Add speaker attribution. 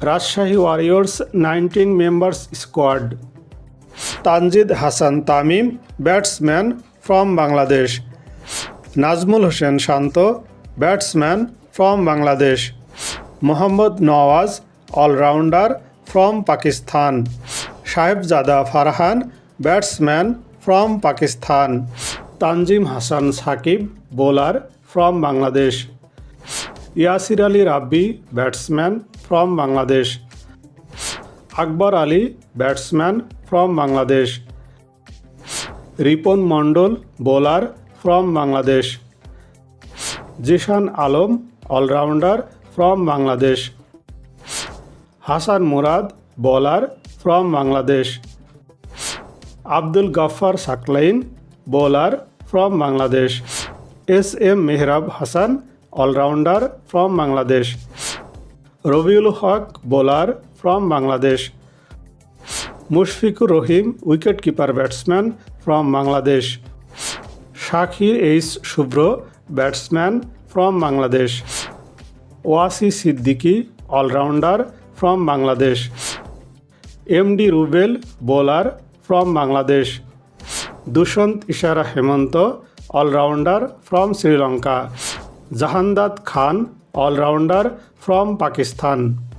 Speaker 1: Rajshahi Warriors 19 members squad. Tanjid Hassan Tamim, batsman from Bangladesh. Nazmul Hossain Shanto, batsman from Bangladesh. Mohammad Nawaz, all-rounder from Pakistan. Sahibzada Farhan, batsman from Pakistan. Tanjim Hassan Shakib, bowler from Bangladesh. Yasir Ali Rabbi, batsman from Bangladesh. Akbar Ali, batsman from Bangladesh. Ripon Mondol, bowler from Bangladesh. Jishan Alom, all-rounder from Bangladesh. Hasan Murad, bowler from Bangladesh. Abdul Ghaffar Sakhlain, bowler from Bangladesh. S. M. Mehrab Hasan, all-rounder from Bangladesh. Robiul Haq, bowler from Bangladesh. Mushfiqur Rahim, wicketkeeper batsman from Bangladesh. Shakir H. Shubro, batsman from Bangladesh. Wasi Siddiqui, all-rounder from Bangladesh. MD Rubel, bowler from Bangladesh. Dushant Ishara Hemanto, all-rounder from Sri Lanka. Jahandad Khan allrounder from Pakistan